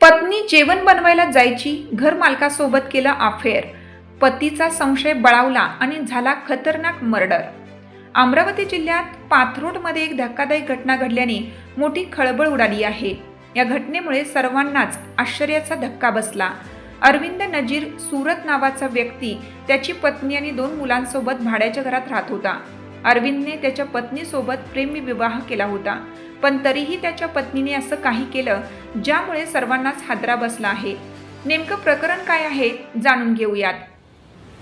पत्नी जेवण बनवायला जायची घर मालकासोबत केलं अफेअर पतीचा संशय बळावला आणि झाला खतरनाक मर्डर अमरावती जिल्ह्यात पाथरोडमध्ये एक धक्कादायक घटना घडल्याने मोठी खळबळ उडाली आहे. या घटनेमुळे सर्वांनाच आश्चर्याचा धक्का बसला. अरविंद नजीर सुरत नावाचा व्यक्ती त्याची पत्नी आणि दोन मुलांसोबत भाड्याच्या घरात राहत होता. अरविंदने त्याच्या पत्नीसोबत प्रेमी विवाह केला होता पण तरीही त्याच्या पत्नीने असं काही केलं ज्यामुळे सर्वांनाच हादरा बसला आहे. नेमकं प्रकरण काय आहे जाणून घेऊयात.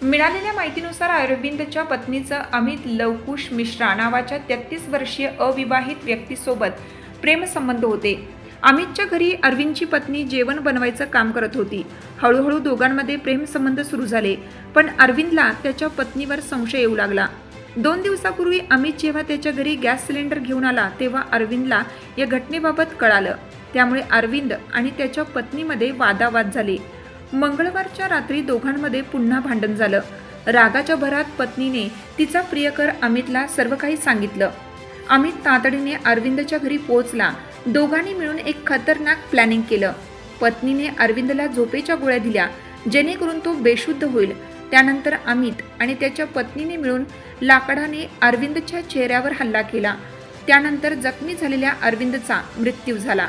मिळालेल्या माहितीनुसार अरविंदच्या पत्नीचं अमित लवकुश मिश्रा नावाच्या तेहतीस वर्षीय अविवाहित व्यक्तीसोबत प्रेमसंबंध होते. अमितच्या घरी अरविंदची पत्नी जेवण बनवायचं काम करत होती. हळूहळू दोघांमध्ये प्रेमसंबंध सुरू झाले पण अरविंदला त्याच्या पत्नीवर संशय येऊ लागला. दोन दिवसापूर्वी अमित जेव्हा त्याच्या घरी गॅस सिलेंडर घेऊन आला तेव्हा अरविंदला या घटनेबाबत कळालं. त्यामुळे अरविंद आणि त्याच्या पत्नीमध्ये वादावाद झाले. मंगळवारच्या रात्री दोघांमध्ये पुन्हा भांडण झालं. रागाच्या भरात पत्नीने तिचा प्रियकर अमितला सर्व काही सांगितलं. अमित तातडीने अरविंदच्या घरी पोहोचला. दोघांनी मिळून एक खतरनाक प्लॅनिंग केलं. पत्नीने अरविंदला झोपेच्या गोळ्या दिल्या जेणेकरून तो बेशुद्ध होईल. त्यानंतर अमित आणि त्याच्या पत्नीने मिळून लाकडाने अरविंदच्या चेहऱ्यावर हल्ला केला. त्यानंतर जखमी झालेल्या अरविंदचा मृत्यू झाला.